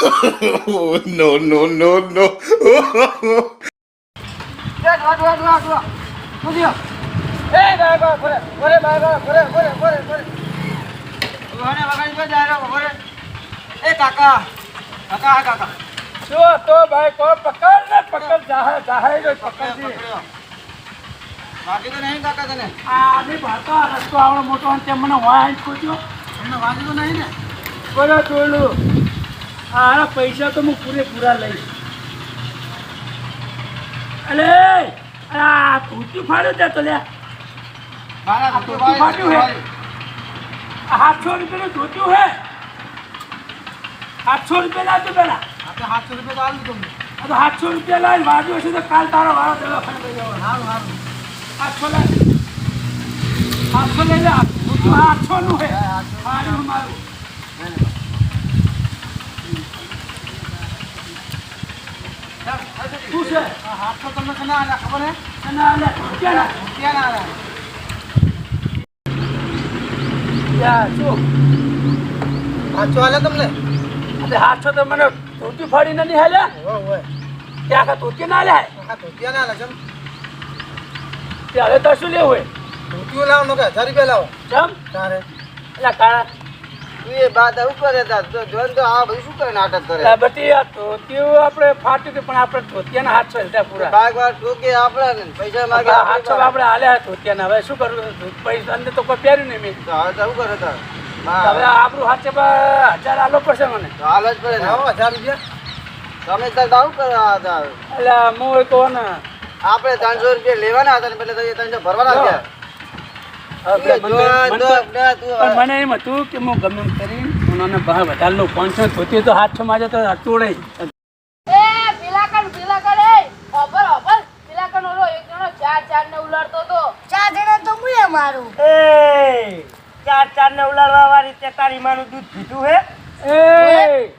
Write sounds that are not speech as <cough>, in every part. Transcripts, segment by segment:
<laughs> no, no, no, no. શું તો ભાઈ કો પકડ ને પકડ જાહે જાહે જો પકડ જી આ આની ભાતો રસ્તો આવડો મોટો અને તે મને વાય નહીં ને? બોલો ટોલું આ પૈસા તો હું પૂરેપૂરા લઈશ. અલે આ ધોતી ફાડ્યું ત્યાં તો લે. ફાટ્યું હે. સાતસો રૂપિયાનું ધોતું હે. સાતસો રૂપિયા લાવજો પેલા આ તો સાતસો રૂપિયા લાવી વાજુ હશે તો કાલ તારો વાળો દવાખાને આઠસો લાવ. આઠસો લઈ લે આઠસો નું હે. મારું મારું. શું છે આલે રૂપિયાના યા, શું એટલે હાથો તો ધોતી ફાડીને નહીં હાલ્યા ત્યાં આખા ધોતી ના લે તે હવે તો શું લેવું હોય ચમ એટલે કાળા આ બધી આ ધોતીઓ આપણે ફાટ્યું કે પણ આપણે ધોતિયાના હાથસો હેલતા પૂરા. આ હાથસો આપણે હાલ્યા ધોતિયાના. હવે શું કરવું પૈસા અંદર તો કોઈ પહેર્યું નહીં મેં. હવે આપણું હાથે હજાર આલો પડશે મને. એટલે હું કહો ને. આપણે ત્રણસો રૂપિયા લેવાના હતા ને પેલા તો ત્રણસો ભરવાના જો. હતા પણ મને એમ હતું કે હું ગમે એમ કરી ઉનાને બહાર વધારે લઉં પાંચસો ધોતી તો હાથમાં તો તોડે એ ભીલાકણ ભીલાકણ એ ઓભર ઓભર ભીલાકણ ઓલો એક જણો ચાર ચાર ને ઉલાડતો તો ચાર જણા તો મુએ મારું? એ ચાર ચાર ને ઉલાડવા વાળી તે માનું દૂધ પીધું હે? એ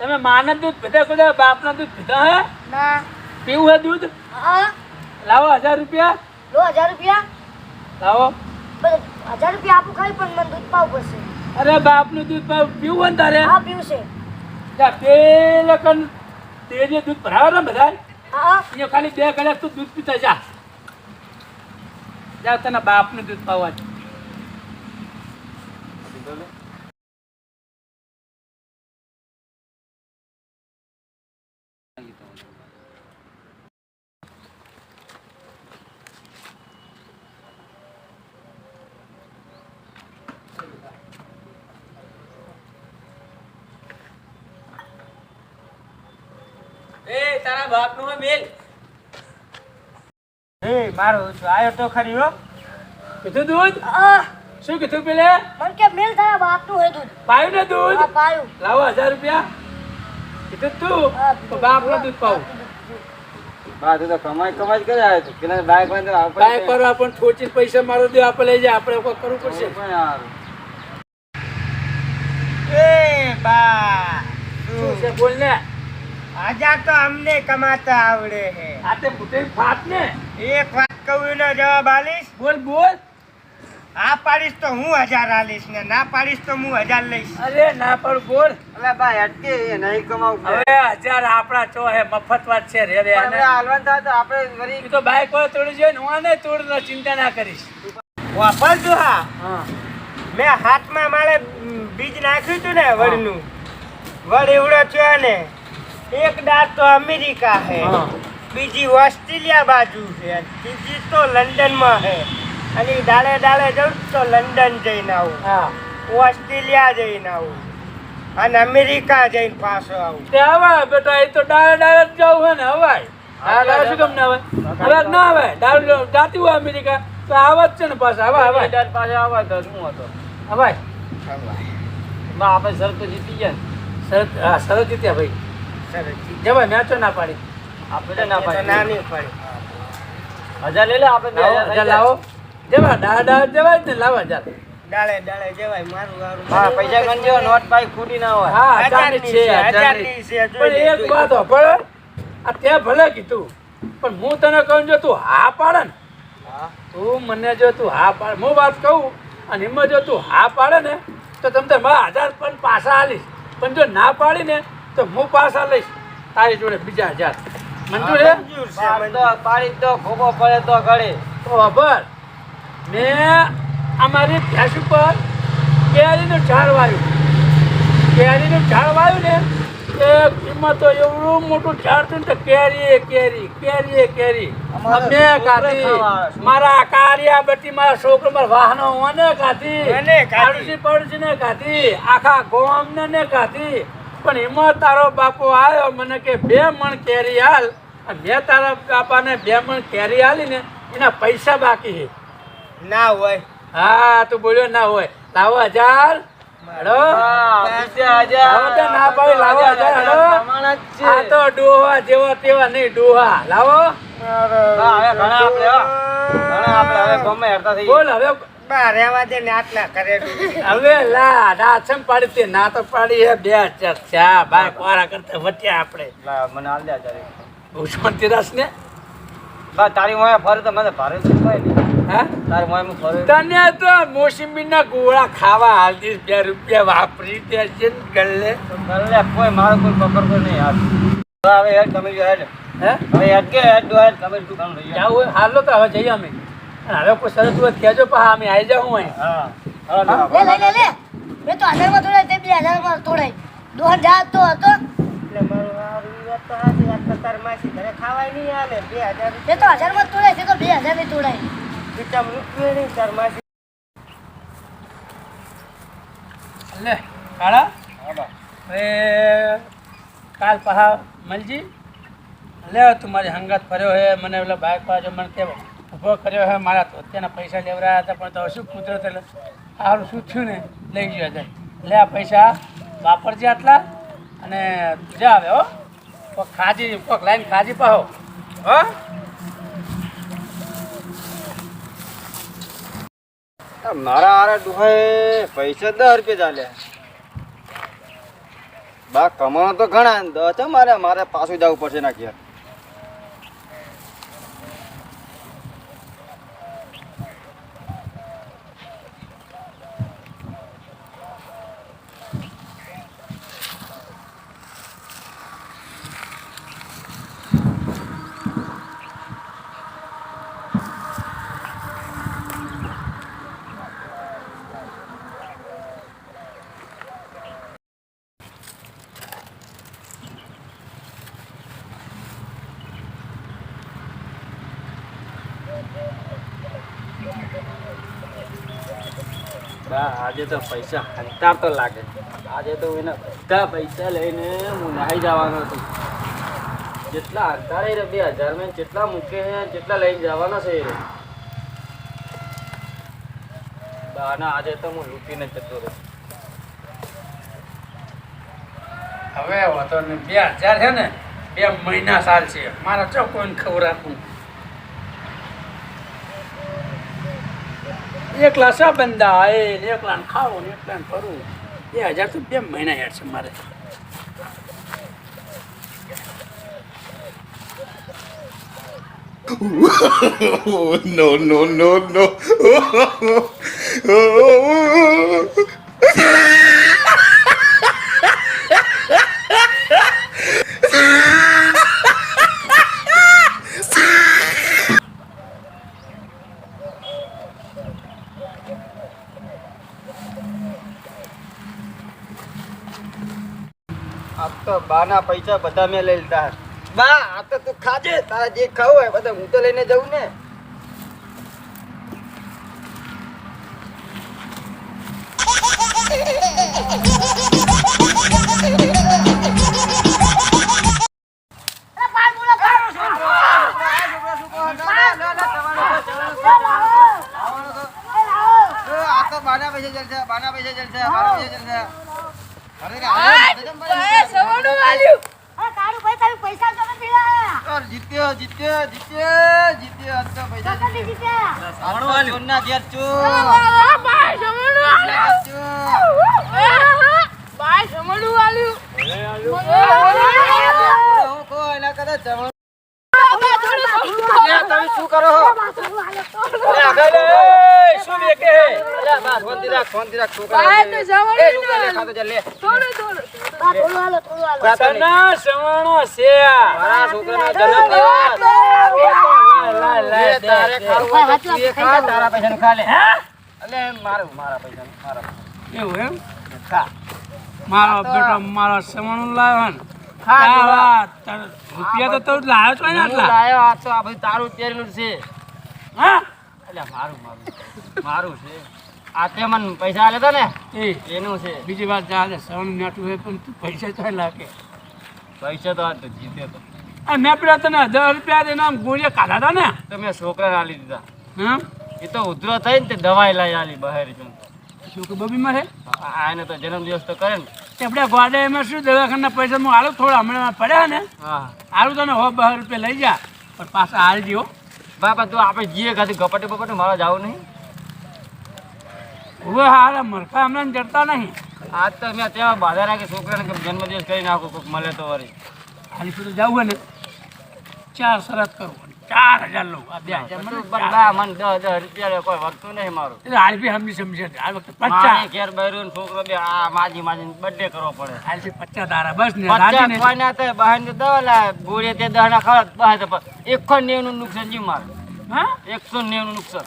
તમે માના દૂધ પીધા બધા બાપના દૂધ પીધા હે? ના. પીવું હે દૂધ? હા. લાવો હજાર રૂપિયા. લો હજાર રૂપિયા. લાવો. હજાર રૂપિયા આપું ખાઈ પણ મને દૂધ પાવ પડશે. અરે બાપનું દૂધ પાવ પીવું ને તારે? હા પીવું છે. જા પેલા કન તે જે દૂધ ભરાવે ને બધા હા અહીંયા ખાલી બે કલાક તું દૂધ પીતા જા. જા તને બાપનું દૂધ પાવા તારા બાપનું હોય મેલ. એ મારો આયો તો ખરી હો? કીધું દૂધ? આ શું કીધું પેલે? મને કે મેલ તારા બાપનું હે દૂધ. પાયું ને દૂધ? હા પાયું. લાવો 1000 રૂપિયા. કીધું તું? તો બાપનું દૂધ પાઉં. બા તું તો કમાઈ કમાઈ છે પેલા બાઈક આપણે પણ ઠોચી પૈસા મારો દે આપણે લઈ જાય આપણે કોઈ કરવું પડશે. પણ યાર. એ બા. શું છે બોલ ને? આજા તો અમને કમાતા આવડે હે. આ તે ફાટ ને? એક વાત કહું ને જવાબ આલીશ બોલ બોલ. આ પાડીશ તો હું હજાર આલીશ ને ના પાડીશ તો હું હજાર લઈશ. અરે ના પણ બોલ. અલા ભાઈ અટકે એ નહીં કમાવું હવે હજાર આપણા ચો હે મફત વાત છે રે રે અને આને. થા તો આપણે વળી તો બાઈક વાળો તોડી ને હું આને તોડ ચિંતા ના કરીશ. વાપરજો હા. હા. મેં હાથમાં મારે બીજ નાખ્યું હતું ને વડનું. વડ એવડો થયો ને. એક દાંત તો અમેરિકા હે. બીજી ઓસ્ટ્રેલિયા બાજુ છે ત્રીજી તો લંડનમાં હે. અને ડાળે દાડે દાડે જઉં તો લંડન જઈને આવું. હા. ઓસ્ટ્રેલિયા જઈને આવું. અને અમેરિકા જઈને પાછો આવું. તે હવે બેટા એ તો ડાળે ડાળે જ જવું હે ને હવાય હા ડાયરે શું આવે હવે ના આવે જાતી હોય અમેરિકા તો આવત છે ને પાછા હવા હવાય ડાર પાસે આવે તો શું હતો? હવાય બા આપણે શરત જીતી ગયા ને. શરત હા શરત જીત્યા ભાઈ. સરસ જવાય મેચો ના પાડી. આપણે ના તો ના નહીં પડે. હજાર લઈ લે આપણે હજાર હજાર લાવો. જવા ડા ડા જવાય ને લાવો હજાર. દાડે દાડે જવાય મારું વારું હા પૈસા ગણજો નોટ પાઈ ખૂટી ના હોય. હા હજારની છે હજારની. હજારની છે, પણ એક વાત હોભળ આ તે ભલે કીધું પણ હું તને કહું જો તું હા પાડે ને. તું મને જો તું હા પાડ. હું વાત કહું અને એમાં જો તું હા પાડે ને તો તમને મારા હજાર પણ પાછા આલીશ. પણ જો ના પાડી ને તો હું પાછા લઈશ. તારી જોડે બીજા હજાર મંજૂર છે મંજૂર. છે તો પાડી દો ખોબો પડે તો ઘરે તો ખબર. મેં અમારી ભેંસ ઉપર કેરીનું ઝાડ વાવ્યું કેરીનું ઝાડ વાવ્યું ને એ કિંમત તો એવડું મોટું ઝાડ થયું ને તો કેરી કેરી કેરી કેરી. મેં અમે કાઢી. મારા કારિયા બટી મારા છોકરો મારા વાહનો મને કાઢી મને કાઢી. આડોશી પડોશીને કાઢી આખા ગોમને ને કાઢી પણ એમાં તારો બાપો આવ્યો મને કે બે મણ કેરી હાલ અને મેં તારા બાપાને બે મણ કેરી હાલી ને એના પૈસા બાકી છે. ના હોય. હા તું બોલ્યો ના હોય. લાવો હજાર. બોલ હવે બા રહેવા દે ને આટલા કરેલું હવે લા ના છમ પાડી તે ના તો પાડી હે બે ચાર ચા બાઈક કોરા કરતા વટ્યા આપણે. લા, મને હાલ દે આ તારી. તિરાસ ને? બા, તારી મોએ ફરે તો મને ભારે તો કોઈ હા? તારી મોએ હું ફરે તને તો મોસંબીના ગોળા ખાવા હાલ બે રૂપિયા વાપરી દે છે ને ગલ્લે. ગલ્લે કોઈ મારો કોઈ પકડતો નહીં હાલ. હવે તમે જો હેડ. હે? હવે હેડ કે હેડ, તમે શું કામ લઈ જાવ હાલો તો હવે જઈએ અમે. હવે કોઈ સરસ હોય કહેજો પા અમે આવી જાઉં અહીં. હા. હા, લે લે લે લે. મેં તો હજારમાં તોડાય તે બે હજારમાં તોડાય. દોઢ હજાર તો હતો. એટલે મારું આ રૂપિયા તો હાથી આટલા તાર માસી ઘરે ખાવાય નહીં આલે બે હજાર તે તો હજારમાં તોડાય તે તો બે હજારની તોડાય. પીચામ રૂપિયો નહીં તાર માસી. લે કાળા. હા, હવે કાલ પહા મલજી લે તું મારી હંગાત ફર્યો હે મને પેલા બાઇક પાછો મને કે ઊભો કર્યો હે, મારા અત્યારના પૈસા લેવરાયા હતા, પણ તો શું કુદરત એટલે સારું શું થયું ને, લઈ ગયો હતા લે આ પૈસા, વાપરજે આટલા અને જા આવે હો. કોક ખાજી, કોક લાઈન ખાજી પાહો. હો. મારા આરા ડુહાએ પૈસા દસ રૂપિયા ચાલ્યા બા કમાણો તો ઘણા, દસ મારે મારે પાછું જવું પડશે ના ઘેર. આજે તો પૈસા હંતાર તો લાગે. આજે તો એના બધા પૈસા લઈને હું નાહી જવાનો છું. જેટલા હંતારે રે, બે હજાર મેં જેટલા મૂકે જેટલા લઈને જવાનો છે. એ બાના આજે તો હું લૂંટીને જતો રહ્યો. હવે વાતો ને બે હજાર છે ને, બે મહિના સાલ છે. મારા ચો કોઈને ખબર આપું એકલા સા બંદા આવે ને એકલા ખાવું ને એકલા ફરવું બે હજાર તો બે મહિના હેડ છે મારે no, no, no, no. <laughs> આ તો પૈસા બધા મેં લઈ લીધા બા આ તો તું ખાજે તારે જે ખાવું હોય બધા હું તો લઈને જઉં ને. બાના પૈસા જલશે બાના પૈસા જલશે બાના પૈસા જલશે જીત્યો જીત્યો જીત્યો જીત્યો આજ તો પૈસા જીત્યો. જીત્યા આ ચોરના ઘેર ચોર. ઘેર ચોર. હું કહું એના કરતા જમણ. અલ્યા, તમે શું કરો છો? અલ્યા, આગળ લે. શું બે કે અલ્યા, બા, શાંતિ રાખ, શાંતિ રાખ, છોકરા. એ, છોકરા લે, ખાતો લે. થોડું થોડું. બા થોડું હાલો થોડું હાલો. સના સવાણો છે. આ. મારા છોકરાનો જન્મ દિવસ લાય, લાય, તારે. ખાવું તો તું ખા, તારા પૈસાનું ખા લે. અલે મારું મારા પૈસા મારા એવું એમ? ખા. મારો બેટા મારો સવાણું લાવ્યો ને. ખા આ ડોહા. રૂપિયા તો તું લાવ્યો છો ને આટલા. લાયો આ તો આ બધું તારું પહેરેલું છે. હા? એટલે મારું મારું. મારું છે. આ તે મને પૈસા આલે તો ને? એ. એનું છે. બીજી વાત ચાલે સવન નાટું હોય પણ તું પૈસા તો લાગે. પૈસા તો આ તો જીતે તો. આ મેં પેલા તને હજાર રૂપિયા દઈને આમ ગોળીએ ખાધા હતા ને? તો મેં છોકરાને આલી દીધા. હા એ તો ઉધરો થઈ ને તે દવાઈ લઈ આલી બહાર જમ કે બબી મારે? આને તો જન્મદિવસ તો કરે ને. આપણે ગોડે એમાં શું દવાખાના પૈસા હું આલું થોડા હમણાં પડ્યા ને? હા. આલું તને હો બહાર રૂપિયા લઈ જા પણ પાછા હાલ જીઓ બાપા તું આપણે જીએ ખાતે ગપટે બપટે મારા જાવ નહીં? હવે હારા મરખા હમણાં જડતા નહીં. આજ તો મેં ત્યાં બાધા રાખી છોકરાને કે જન્મદિવસ કરી નાખું કોઈક મળે તો વળી. હાલી સુધી જવું હોય ને ચાર શરત કરવું ચાર હજાર લઉં. આ બે હજાર મને બધું ચાર. બધા મને દસ દસ રૂપિયા કોઈ વખતું નહીં મારું. એટલે હાલ બી સમજી સમજી આ વખતે પચાસ. ઘેર છોકરો બે આ માજી માજી બર્થડે કરવો પડે. હાલથી પચાસ તારા બસ ને પચાસ રાજીને. કોઈ બહાર ને દવા ગોળીએ તે દાણા ખવડાવે, બહાર એકસો નેવું નું નુકસાન જીવ મારું. હા? એકસો નેવું નુકસાન.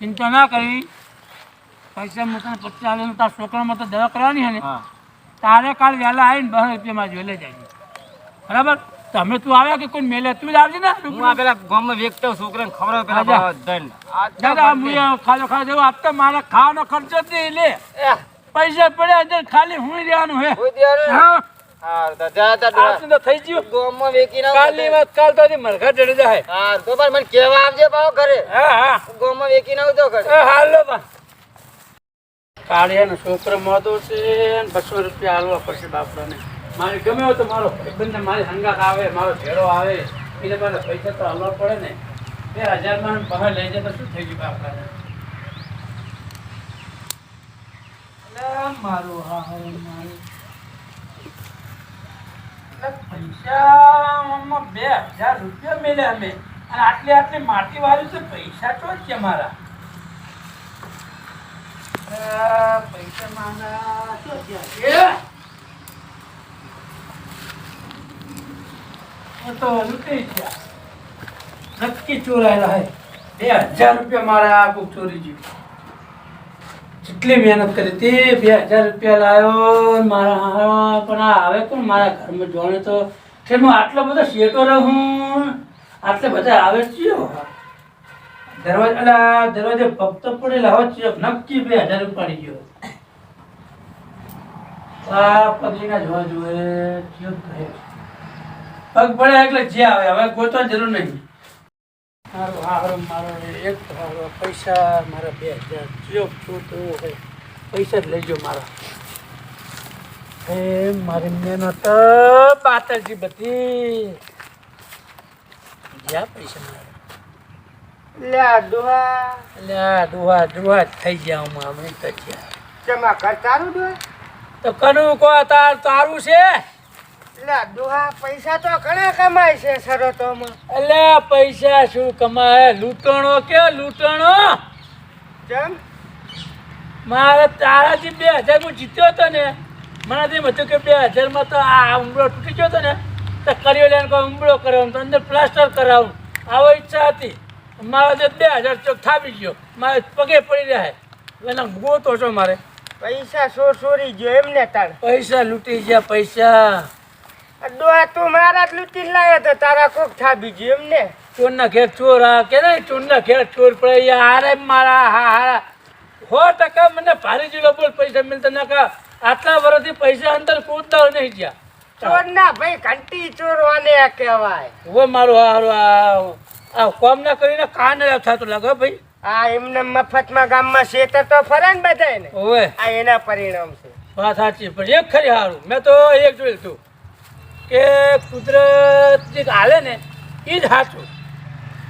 ચિંતા ના કરી. પૈસા મૂકીને પચાસ હજાર તારા છોકરામાં તો દવા કરવાની છે ને. તારે કાલ વહેલા આવીને બસો રૂપિયામાં જોઈ લઈ જાય બરાબર? તમે તું આવ્યા કે કોઈ મેલે તું જ આવજે ને. હું આ પેલા ગામમાં વેચતો છોકરાને ખબર પેલા દાદા હું ખાધો ખાધો દેવું આજ તો મારા ખાવાનો ખર્ચો જ નહીં લે. પૈસા પડ્યા છે ખાલી હું. રહેવાનું હે હા થઈ ગયું. ગામમાં વેચી નાખ કાલની વાત કાલ તો મરઘા ચડી જાય. હા તો પણ મને કેવા આવજે પાછો ઘરે. હા હા. ગામમાં વેકી ના તો ઘરે. હાલો બા. કાળિયાનો છોકરો મોદો છે ને બસો રૂપિયા હાલવા પડશે બાપડાને. મારે ગમે હોય તો મારો ભાઈબંધને મારી હંગાત આવે, મારો ભેળો આવે એટલે મારે પૈસા તો હાલવા પડે ને. બે હજારમાં બહાર લઈ જાય તો શું થઈ ગયું બાપડાને? મારું હા મારું. પૈસામાં બે હજાર રૂપિયા મેળ્યા અમે. અને આટલી આટલી માટી વાળી તો પૈસા તો જ છે મારા. મારા છે? કોક ચોરી ગયું જેટલી મહેનત કરી હતી બે હજાર રૂપિયા લાવ્યો મારા પણ આ આવે કોણ? મારા ઘરમાં જોણે તો આટલો બધો શેટો રહું? આટલે બધા આવે ચિયો. દરવાજા દરવાજે ફક્ત તો પડેલા હવે ચિયો નક્કી બે હજાર ઉપાડી ગયો. આ પગલીના જોવા કહે? પગ પડે એટલે જે આવે, હવે ગોતવાની જરૂર નહીં. મારો હારો, મારો એક પૈસા મારા બે હજાર. જો જોતો હોય, પૈસા જ લેજો મારા. એ મારી મહેનત બાતરજી બધી. જ્યાં પૈસા મારા લે આ ડોહા એટલે આ ડોહા ડોહા જ થઈ ગયા અમે તો જમા તો કનું કો તાર તારું છે? એટલે આ પૈસા તો ઘણા કમાય છે શરતોમાં. એટલે પૈસા શું કમાય? લૂંટણો કે લૂંટણો? જેમ મારે તારાથી બે હજાર હું જીત્યો હતો ને એમ હતું કે બે હજારમાં તો આ ઉમરો તૂટી ગયો હતો ને તો કર્યો લઈને કોઈ ઉંબળો કરાવું તો અંદર પ્લાસ્ટર કરાવું. આવો ઈચ્છા હતી. મારા જે બે હજાર ચોક થાપી ગયો. મારે પગે પડી રહ્યા એના ગોતો છો મારે. પૈસા સો સોરી ગયો એમને તાર પૈસા લૂંટી ગયા પૈસા. આ ડોહા તું મારા જ લૂંટીને લાવ્યો તો તારા કોક થાબી ગયો એમને ચોરના ઘેર ચોર આ કે નહીં? ચોરના ઘેર ચોર પડે. હારે મારા હા હારા સો ટકા મને ભારી જીલો બોલ પૈસા મિલતા ના કા આટલા વર્ષથી પૈસા અંદર કૂદતા નહીં ગયા. ચોર ના ભાઈ ઘંટી ચોરવાને કહેવાય. હવે મારું હારું આ કોમ ના કરીને કાન થતું લાગે ભાઈ. આ એમને મફતમાં ગામમાં શેતર તો ફરે ને બધાય ને હવે આ એના પરિણામ છે. વાત સાચી પણ એક ખરી સારું મેં તો એક જોયું હતું કે કુદરત જે હાલે ને એ જ સાચું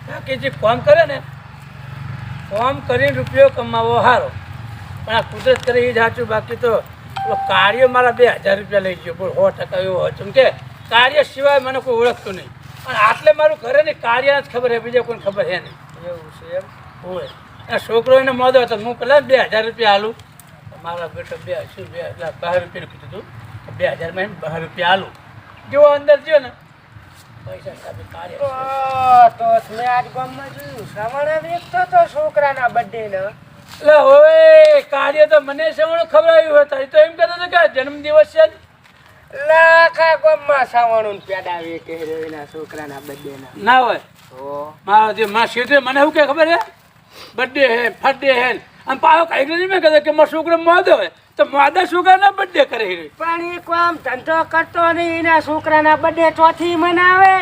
બાકી જે કોમ કરે ને કોમ કરીને રૂપિયો કમાવો સારો પણ આ કુદરત કરે એ જ સાચું બાકી તો કાર્ય મારા બે હજાર રૂપિયા લઈ ગયો. બોલ સો ટકા એવો હોય. કે કાર્ય સિવાય મને કોઈ ઓળખતું નહીં. અને આટલે મારું ઘરે ને કાર્યને જ ખબર છે બીજા કોઈ ખબર છે નહીં. એવું છે એમ? હોય. આ છોકરો એને મોદો હતો હું પેલા બે હજાર રૂપિયા આલું. મારા બેટો બે શું બે એટલે બાર રૂપિયાનું કીધું હતું બે હજારમાં એમ બાર રૂપિયા આલું. જેવો અંદર ગયો ને. કાર્ય છોકરાના બર્થડે ને. એટલે હવે કાર્ય તો મને સમણ ખબર આવ્યું હતા એ તો એમ કહેતો હતો કે જન્મદિવસ છે. લાખા ગામમાં સવાણું પેડા વેચે છે એના છોકરાના બર્થડે ના હોય? તો મારો જે માં શેઠે મને શું કે ખબર હે બર્થડે હે ફર્થડે હે આમ પાછો કઈ નહીં મેં કહેતો કે મારો છોકરો મોદો હોય. તો મોદા છોકરાના બર્થડે કરે પણ એ કોમ ધંધો કરતો નહીં એના છોકરાના બર્થડે ચોથી મનાવે.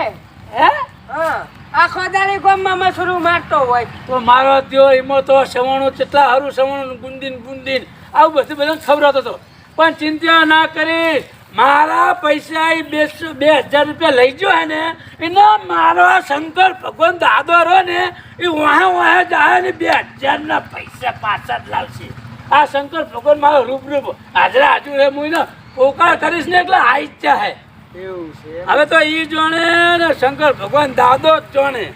હે? હા. આખો દાડી ગામમાં મસરૂ મારતો હોય. તો મારો ત્યો એમાં તો સવાણું કેટલા સારું સવાણું ગુંદીન ગુંદીન આવું બધું બધું ખવડાવતો હતો. પણ ચિંતા ના કરીશ મારા પૈસા એ બેસો બે હજાર રૂપિયા લઈ ગયો હે ને એનો મારો શંકર ભગવાન દાદો રહ્યો ને એ વાહે વાહે જાય ને બે હજારના પૈસા પાછા જ લાવશે. આ શંકર ભગવાન મારો રૂબરૂપ હાજરા હાજુ હે હું એને પોકાર કરીશ ને એટલે આ ઈચ્છા હે એવું છે. હવે તો એ જોણે ને શંકર ભગવાન દાદો જ જોણે.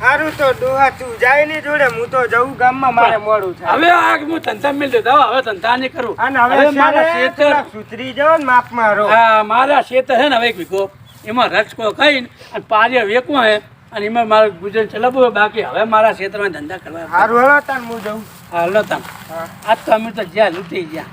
સારું તો ડોહા તું જાય ની જોડે હું તો જવું ગામમાં મારે મોડું થાય. હવે આ હું ધંધા મિલ દેતો હવે ધંધા નહીં કરું. અને હવે મારા ખેતર સુધરી જાવ ને માપ મારો હા મારા શેતર છે ને હવે એક વીઘો. એમાં રક્ષકો કહીને અને પાર્ય વેકવા હે. અને એમાં મારું ગુજરાન ચલાવવું બાકી હવે મારા ક્ષેત્રમાં ધંધા કરવા સારું હવે તાન હું જઉં. હાલો હલો તાન. આજ તો અમે તો જ્યાં લૂંટી ગયા.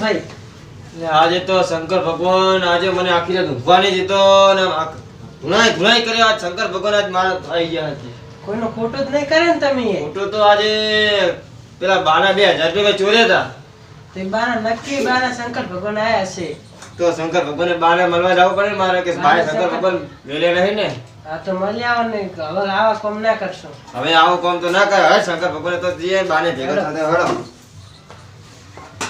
ભાઈ. આજે તો શંકર ભગવાન આજે મને આખી રાત ઊંઘવા નહીં દીધો ઘુણાઈ ધુણાઈ કર્યો આજ શંકર ભગવાન આજ મારા થઈ ગયા હતી કોઈનો ખોટો જ નહીં કરે ને તમે ખોટો તો આજે પેલા બાના બે હજાર રૂપિયા ચોર્યા હતા. તે બાના નક્કી બાના શંકર ભગવાન આયા છે. તો શંકર ભગવાને બાને મળવા જવું પડે મારે કે ભાઈ શંકર ભગવાન વેલે નહીં ને. આ તો મળી આવો ને હવે આવા કોમ ના કરશો. હવે આવો કામ તો ના કરે હવે શંકર ભગવાન તો જઈએ બાને ભેગા સાથે હળો શંકર ભગવાન પોકીએ ગયા આજે આજ તો.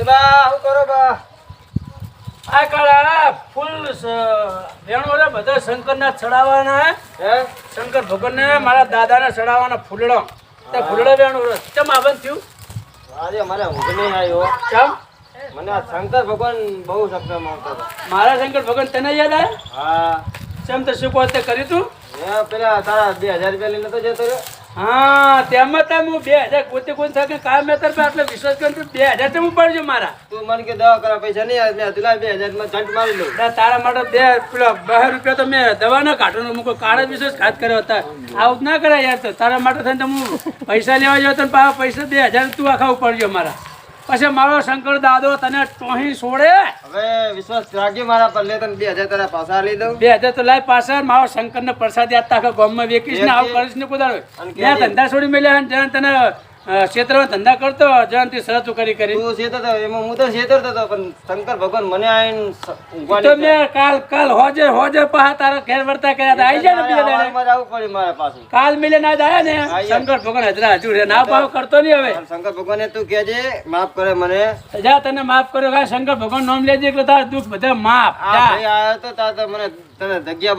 એ બા શું કરો બા? આ કાળા ફૂલ વેણો રે બધા શંકરના ચડાવવાના હે. હે? શંકર ભગવાનને મારા દાદાને ચડાવવાના ફૂલડો. તે ફૂલડો વેણું રે. ચમ આવન થયું? આજે મને ઊંઘ નહીં આવ્યો મને આ શંકર ભગવાન બહુ સપના માંગતો મારા શંકર ભગવાન તને યાદ આવે હા. ચમ તો શું કહો તે કર્યું તું? પેલા તારા બે હજાર રૂપિયા લઈને તો જતો રહ્યો. હા તેમાં હું બે હજાર પોતે કોઈ થાય કે કામ મેં તાર પર વિશ્વાસ કર્યો તો બે હજાર તો હું પડજો મારા. તું મને કે દવા કરા પૈસા નહીં આવે મેં તુલા બે હજારમાં જંટ મારી લઉં તારા માટે બે પેલા રૂપિયા તો મેં દવા ના કાઢો કાળા વિશ્વાસ ખાત કર્યો હતા. આવું ના કરાય યાર તો તારા માટે થઈને તો હું પૈસા લેવા જાવ તો પૈસા બે હજાર તું આખા પડજો મારા. પછી મારો શંકર દાદો તને ટોહી છોડે. હવે વિશ્વાસ રાખજો મારા પર લે તને બે હજાર તારા પાછા લઈ દઉં. બે હજાર તો લાય પાછા મારો શંકર ને પ્રસાદ યાદ આખા ગામમાં વેકીશ ને આવું કરીશ ને કુદાડો ત્યાં ધંધા છોડી મેલ્યા તને ક્ષેત્રમાં ધંધા કરતો જયંતિ સરત કરી કરી. તું શેતર હતો એમાં હું તો શેતર હતો પણ શંકર ભગવાન મને આવીને તો મેં કાલ કાલ હોજે હોજે પાહા તારા ઘેર વર્તા કર્યા હતા. આઈ જાય ને બીજા દાડે જ આવવું મારા પાસે. કાલ મિલે ના દાયા ને. શંકર ભગવાન હજરા હજુ રે ના ભાવ કરતો નહીં હવે. શંકર ભગવાને તું કહેજે માફ કરે મને. જા તને માફ કર્યો. શંકર ભગવાન નામ લેજે એટલે તારા દુઃખ બધા માફ. જા. ભાઈ આવ્યો તો તાર તો મને તમે જગ્યા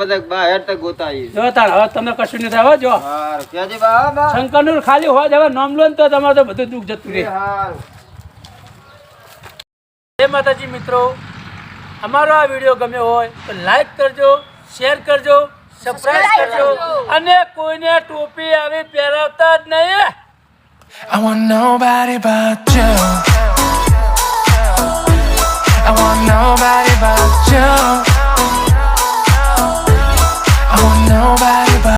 જો તાર હવે તમને કશું ન થાય જો. હાર ખાલી હોય હવે નામ લો તો તમારું બધું દુખ જતું રહે. હાર. માતાજી મિત્રો અમારો આ વિડિયો હોય તો લાઈક કરજો શેર કરજો સબસ્ક્રાઇબ કરજો અને કોઈને ટોપી આવી પહેરાવતા જ નહીં I want nobody but you. I want nobody but you.